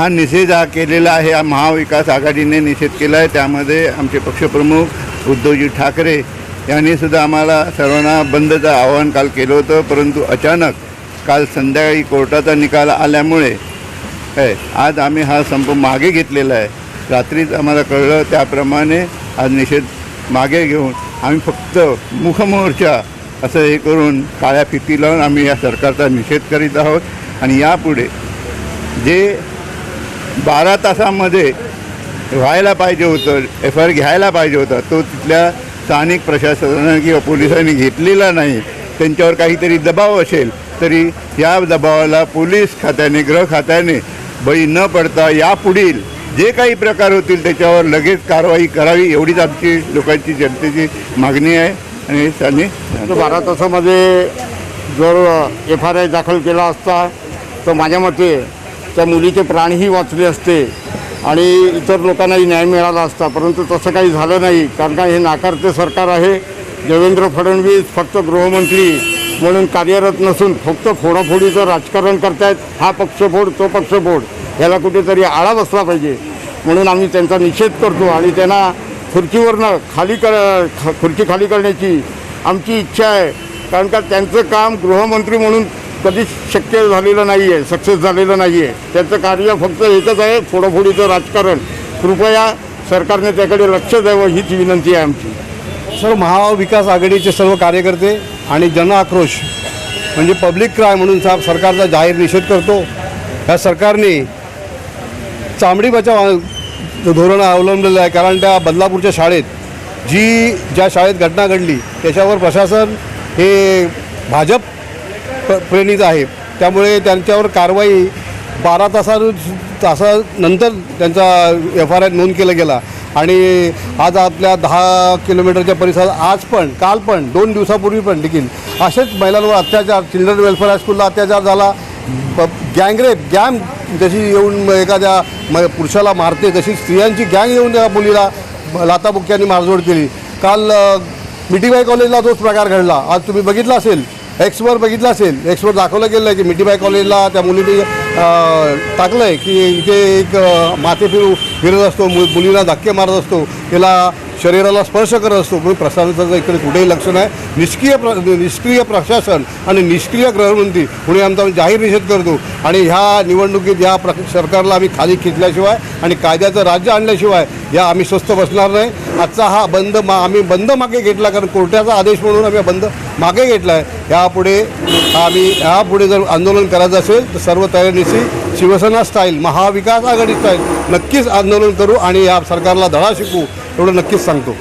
हा निषेध हा केलेला आहे. हा महाविकास आघाडीने निषेध केला आहे. त्यामध्ये आमचे पक्षप्रमुख उद्धवजी ठाकरे यांनी सुद्धा आम्हाला सर्वांना बंदचं आवाहन काल केलं होतं. परंतु अचानक काल संध्याकाळी कोर्टाचा निकाल आल्यामुळे आज आम्ही हा संप मागे घेतलेला आहे. रात्रीच आम्हाला कळलं त्याप्रमाणे आज निषेध मागे घेऊन आम्ही फक्त मुखमोर्चा असं हे करून काळ्या फिती लावून आम्ही या सरकारचा निषेध करीत आहोत. आणि यापुढे जे बारा तासामध्ये व्हायला पाहिजे होतं एफ आय आर घ्यायला पाहिजे होता. तो तिथल्या स्थानिक प्रशासनानं किंवा पोलिसांनी घेतलेला नाही. त्यांच्यावर काहीतरी दबाव असेल तरी या दबावाला पोलीस खात्याने गृह खात्याने बळी न पडता यापुढील जे काही प्रकार होतील त्याच्यावर लगेच कारवाई करावी एवढीच आमची लोकांची जनतेची मागणी आहे आणि त्यांनी बारा तासामध्ये जर एफ आर आय दाखल केला असता तर माझ्या मते त्या मुलीचे प्राणही वाचले असते आणि इतर लोकांनाही न्याय मिळाला असता. परंतु तसं काही झालं नाही. कारण का हे नाकारते सरकार आहे. देवेंद्र फडणवीस फक्त गृहमंत्री म्हणून कार्यरत नसून फक्त फोडाफोडीचं राजकारण करतायत. हा पक्षफोड तो पक्षफोड. ह्याला कुठेतरी आळा बसला पाहिजे. म्हणून आम्ही त्यांचा निषेध करतो आणि त्यांना खुर्चीवरनं खाली कर खुर्ची खाली करण्याची आमची इच्छा आहे. कारण का त्यांचं काम गृहमंत्री म्हणून कधीच शक्य झालेलं नाही आहे सक्सेस झालेलं नाही आहे त्याचं कार्य फक्त एकच आहे फोडाफोडीचं राजकारण. कृपया सरकारने त्याकडे लक्ष द्यावं हीच विनंती आहे आमची. सर्व महाविकास आघाडीचे सर्व कार्यकर्ते आणि जन आक्रोश म्हणजे पब्लिक क्राय म्हणून साहेब सरकारचा जाहीर निषेध करतो. ह्या सरकारने चामडी बचाव धोरण अवलंबलेलं आहे कारण त्या बदलापूरच्या शाळेत जी ज्या शाळेत घटना घडली त्याच्यावर प्रशासन हे भाजप प- प्रेरित आहे. त्यामुळे त्यांच्यावर कारवाई बारा तासा तासानंतर त्यांचा एफ आर आय नोंद केला गेला. आणि आज आपल्या दहा किलोमीटरच्या परिसरात आज पण काल पण दोन दिवसापूर्वी पण देखील असेच महिलांवर अत्याचार चिल्ड्रन वेलफेअर हायस्कूलला अत्याचार झाला. गँगरेप गॅंग जशी येऊन एखाद्या म पुरुषाला मारते तशी स्त्रियांची गँग येऊन त्या मुलीला लाताबुक्क्यांनी मारझोड केली. काल मिठीबाई कॉलेजला तोच प्रकार घडला. आज तुम्ही बघितला असेल. एक्सवर बघितलं असेल एक्सवर दाखवलं गेलं आहे की मिठीबाई कॉलेजला त्या मुलीने टाकलं आहे की इथे एक माथे फिरू फिरत असतो मु मुलीला धक्के मारत असतो तिला शरीराला स्पर्श करत असतो. म्हणून प्रशासनाचं इकडे कुठेही लक्ष नाही निष्क्रिय प्र निष्क्रिय प्रशासन आणि निष्क्रिय गृहमंत्री म्हणून आमचा आम्ही जाहीर निषेध करतो. आणि ह्या निवडणुकीत या प्र सरकारला आम्ही खाली खेचल्याशिवाय आणि कायद्याचं राज्य आणल्याशिवाय या आम्ही स्वस्त बसणार नाही. आजचा हा बंद मा आम्ही बंद मागे घेतला कारण कोर्टाचा आदेश म्हणून आम्ही बंद मागे घेतला आहे यापुढे आम्ही यापुढे जर आंदोलन करायचं असेल तर सर्व तयारीशी शिवसेना स्टाईल महाविकास आघाडी स्टाईल नक्कीच आंदोलन करू आणि या सरकारला धडा शिकू एवढं नक्कीच सांगतो.